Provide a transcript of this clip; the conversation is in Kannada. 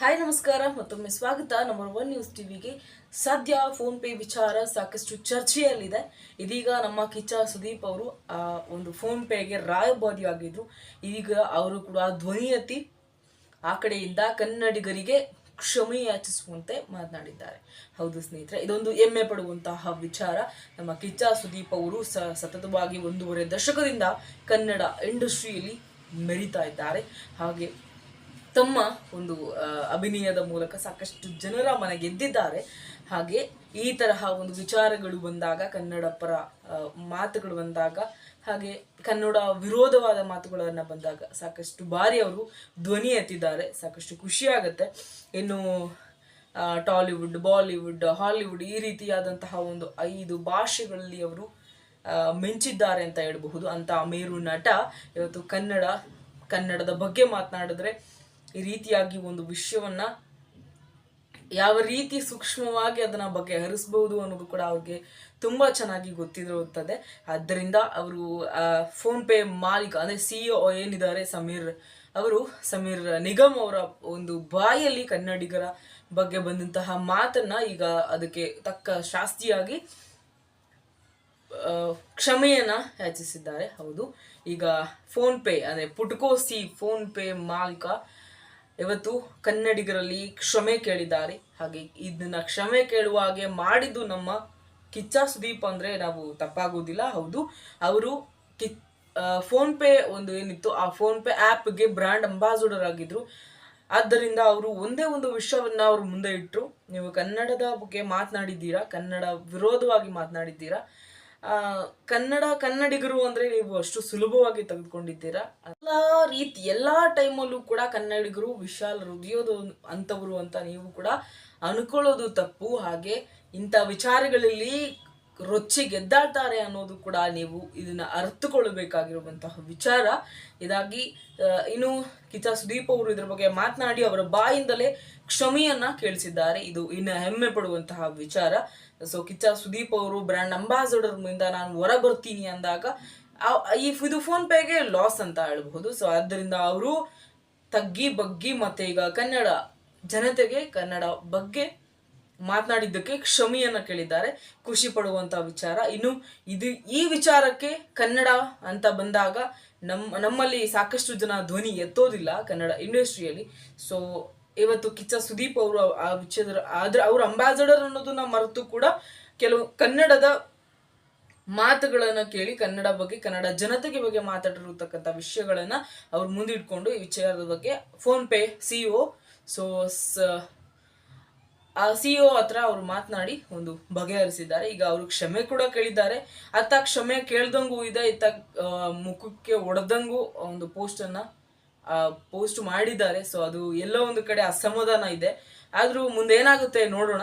ಹಾಯ್, ನಮಸ್ಕಾರ ಮತ್ತೊಮ್ಮೆ ಸ್ವಾಗತ. ನಂಬರ್ ಒನ್ ನ್ಯೂಸ್ ಟಿವಿಗೆ ಸದ್ಯ ಫೋನ್ ಪೇ ವಿಚಾರ ಸಾಕಷ್ಟು ಚರ್ಚೆಯಲ್ಲಿದೆ. ಇದೀಗ ನಮ್ಮ ಕಿಚ್ಚ ಸುದೀಪ್ ಅವರು ಒಂದು ಫೋನ್ ಪೇಗೆ ರಾಯಭಾರಿಯಾಗಿದ್ರು. ಈಗ ಅವರು ಕೂಡ ಧ್ವನಿ ಎತ್ತಿ ಆ ಕಡೆಯಿಂದ ಕನ್ನಡಿಗರಿಗೆ ಕ್ಷಮೆ ಯಾಚಿಸುವಂತೆ ಮಾತನಾಡಿದ್ದಾರೆ. ಹೌದು ಸ್ನೇಹಿತರೆ, ಇದೊಂದು ಹೆಮ್ಮೆ ಪಡುವಂತಹ ವಿಚಾರ. ನಮ್ಮ ಕಿಚ್ಚ ಸುದೀಪ್ ಅವರು ಸ, ಸತತವಾಗಿ ಒಂದೂವರೆ ದಶಕದಿಂದ ಕನ್ನಡ ಇಂಡಸ್ಟ್ರಿಯಲ್ಲಿ ಮೆರಿತಾ ಇದ್ದಾರೆ. ಹಾಗೆ ತಮ್ಮ ಒಂದು ಅಭಿನಯದ ಮೂಲಕ ಸಾಕಷ್ಟು ಜನರ ಮನ ಗೆದ್ದಿದ್ದಾರೆ ಹಾಗೆ ಈ ತರಹ ಒಂದು ವಿಚಾರಗಳು ಬಂದಾಗ, ಕನ್ನಡ ಪರ ಮಾತುಗಳು ಬಂದಾಗ, ಹಾಗೆ ಕನ್ನಡ ವಿರೋಧವಾದ ಮಾತುಗಳನ್ನು ಬಂದಾಗ ಸಾಕಷ್ಟು ಬಾರಿ ಅವರು ಧ್ವನಿ ಎತ್ತಿದ್ದಾರೆ. ಸಾಕಷ್ಟು ಖುಷಿಯಾಗುತ್ತೆ ಇನ್ನು ಟಾಲಿವುಡ್, ಬಾಲಿವುಡ್, ಹಾಲಿವುಡ್ ಈ ರೀತಿಯಾದಂತಹ ಒಂದು ಐದು ಭಾಷೆಗಳಲ್ಲಿ ಅವರು ಮಿಂಚಿದ್ದಾರೆ ಅಂತ ಹೇಳಬಹುದು. ಅಂತ ಮೇರು ನಟ ಇವತ್ತು ಕನ್ನಡ, ಕನ್ನಡದ ಬಗ್ಗೆ ಮಾತನಾಡಿದ್ರೆ ಈ ರೀತಿಯಾಗಿ ಒಂದು ವಿಷಯವನ್ನ ಯಾವ ರೀತಿ ಸೂಕ್ಷ್ಮವಾಗಿ ಅದನ್ನ ಬಗೆಹರಿಸಬಹುದು ಅನ್ನೋದು ಕೂಡ ಅವ್ರಿಗೆ ತುಂಬಾ ಚೆನ್ನಾಗಿ ಗೊತ್ತಿರುತ್ತದೆ. ಆದ್ದರಿಂದ ಅವರು ಫೋನ್ ಪೇ ಮಾಲೀಕ, ಅಂದ್ರೆ ಸಿಇಒ ಏನಿದ್ದಾರೆ? ಸಮೀರ್ ಅವರು, ಸಮೀರ್ ನಿಗಮ್ ಅವರ ಒಂದು ಬಾಯಲ್ಲಿ ಕನ್ನಡಿಗರ ಬಗ್ಗೆ ಬಂದಂತಹ ಮಾತನ್ನ ಈಗ ಅದಕ್ಕೆ ತಕ್ಕ ಶಾಸ್ತಿಯಾಗಿ ಕ್ಷಮೆಯನ್ನ ಯಾಚಿಸಿದ್ದಾರೆ. ಹೌದು. ಈಗ ಫೋನ್ ಪೇ ಅಂದ್ರೆ ಪುಟ್ಕೋಸಿ ಫೋನ್ ಪೇ ಮಾಲೀಕ ಇವತ್ತು ಕನ್ನಡಿಗರಲ್ಲಿ ಕ್ಷಮೆ ಕೇಳಿದ್ದಾರೆ. ಹಾಗೆ ಇದನ್ನ ಕ್ಷಮೆ ಕೇಳುವ ಹಾಗೆ ಮಾಡಿದ್ದು ನಮ್ಮ ಕಿಚ್ಚ ಸುದೀಪ್ ಅಂದ್ರೆ ನಾವು ತಪ್ಪಾಗುವುದಿಲ್ಲ. ಹೌದು, ಅವರು ಕಿ ಫೋನ್ ಪೇ ಒಂದು ಏನಿತ್ತು, ಆ ಫೋನ್ ಪೇ ಆ್ಯಪ್ಗೆ ಬ್ರ್ಯಾಂಡ್ ಅಂಬಾಸಿಡರ್ ಆಗಿದ್ರು. ಆದ್ದರಿಂದ ಅವರು ಒಂದೇ ಒಂದು ವಿಷಯವನ್ನ ಅವರು ಮುಂದೆ ಇಟ್ಟರು ನೀವು ಕನ್ನಡದ ಬಗ್ಗೆ ಮಾತನಾಡಿದ್ದೀರಾ? ಕನ್ನಡ ವಿರೋಧವಾಗಿ ಮಾತನಾಡಿದ್ದೀರಾ? ಕನ್ನಡ ಕನ್ನಡಿಗರು ಅಂದ್ರೆ ನೀವು ಅಷ್ಟು ಸುಲಭವಾಗಿ ತೆಗೆದುಕೊಂಡಿದ್ದೀರಾ? ಎಲ್ಲಾ ರೀತಿ, ಎಲ್ಲಾ ಟೈಮಲ್ಲೂ ಕೂಡ ಕನ್ನಡಿಗರು ವಿಶಾಲ ಹೃದಯದ ಅಂತವರು ಅಂತ ನೀವು ಕೂಡ ಅನ್ಕೊಳ್ಳೋದು ತಪ್ಪು. ಹಾಗೆ ಇಂಥ ವಿಚಾರಗಳಲ್ಲಿ ರೊಚ್ಚಿ ಗೆದ್ದಾಡ್ತಾರೆ ಅನ್ನೋದು ಕೂಡ ನೀವು ಇದನ್ನ ಅರ್ಥಕೊಳ್ಳಬೇಕಾಗಿರುವಂತಹ ವಿಚಾರ. ಇದಾಗಿ ಇನ್ನು ಕಿಚ್ಚ ಸುದೀಪ್ ಅವರು ಇದ್ರ ಬಗ್ಗೆ ಮಾತನಾಡಿ, ಅವರ ಬಾಯಿಂದಲೇ ಕ್ಷಮೆಯನ್ನ ಕೇಳಿಸಿದ್ದಾರೆ. ಇದು ಇನ್ನು ಹೆಮ್ಮೆ ಪಡುವಂತಹ ವಿಚಾರ. ಸೊ ಕಿಚ್ಚ ಸುದೀಪ್ ಅವರು ಬ್ರ್ಯಾಂಡ್ ಅಂಬಾಸಡರ್ ಮುಂದ ನಾನು ಹೊರ ಬರ್ತೀನಿ ಅಂದಾಗ ಈ ಇದು ಫೋನ್ ಪೇಗೆ ಲಾಸ್ ಅಂತ ಹೇಳ್ಬಹುದು. ಸೊ ಆದ್ದರಿಂದ ಅವರು ತಗ್ಗಿ ಬಗ್ಗಿ ಮತ್ತೆ ಈಗ ಕನ್ನಡ ಜನತೆಗೆ, ಕನ್ನಡ ಬಗ್ಗೆ ಮಾತನಾಡಿದ್ದಕ್ಕೆ ಕ್ಷಮೆಯನ್ನ ಕೇಳಿದ್ದಾರೆ. ಖುಷಿ ಪಡುವಂಥ ವಿಚಾರ. ಇನ್ನು ಇದು ಈ ವಿಚಾರಕ್ಕೆ ಕನ್ನಡ ಅಂತ ಬಂದಾಗ ನಮ್ಮ ನಮ್ಮಲ್ಲಿ ಸಾಕಷ್ಟು ಜನ ಧ್ವನಿ ಎತ್ತೋದಿಲ್ಲ ಕನ್ನಡ ಇಂಡಸ್ಟ್ರಿಯಲ್ಲಿ. ಸೊ ಇವತ್ತು ಕಿಚ್ಚ ಸುದೀಪ್ ಅವರು ಆ ವಿಚಾರ, ಆದ್ರೆ ಅವ್ರ ಅಂಬಾಸಡರ್ ಅನ್ನೋದನ್ನ ಮರೆತು ಕೂಡ ಕೆಲವು ಕನ್ನಡದ ಮಾತುಗಳನ್ನು ಕೇಳಿ, ಕನ್ನಡ ಬಗ್ಗೆ, ಕನ್ನಡ ಜನತೆಗೆ ಬಗ್ಗೆ ಮಾತಾಡಿರತಕ್ಕಂಥ ವಿಷಯಗಳನ್ನು ಅವ್ರು ಮುಂದಿಟ್ಕೊಂಡು ಈ ವಿಚಾರದ ಬಗ್ಗೆ ಫೋನ್ ಪೇ ಒ ಸೊ ಆ ಸಿಇಒ ಹತ್ರ ಅವರು ಮಾತನಾಡಿ ಒಂದು ಬಗೆಹರಿಸಿದ್ದಾರೆ. ಈಗ ಅವರು ಕ್ಷಮೆ ಕೂಡ ಕೇಳಿದ್ದಾರೆ. ಅತ್ತ ಕ್ಷಮೆ ಕೇಳ್ದಂಗೂ ಇದೆ, ಇತ್ತ ಮುಖಕ್ಕೆ ಒಡೆದಂಗೂ ಒಂದು ಪೋಸ್ಟ್ ಅನ್ನ ಪೋಸ್ಟ್ ಮಾಡಿದ್ದಾರೆ. ಸೊ ಅದು ಎಲ್ಲೋ ಒಂದು ಕಡೆ ಅಸಮಾಧಾನ ಇದೆ. ಆದರೂ ಮುಂದೆ ಏನಾಗುತ್ತೆ ನೋಡೋಣ.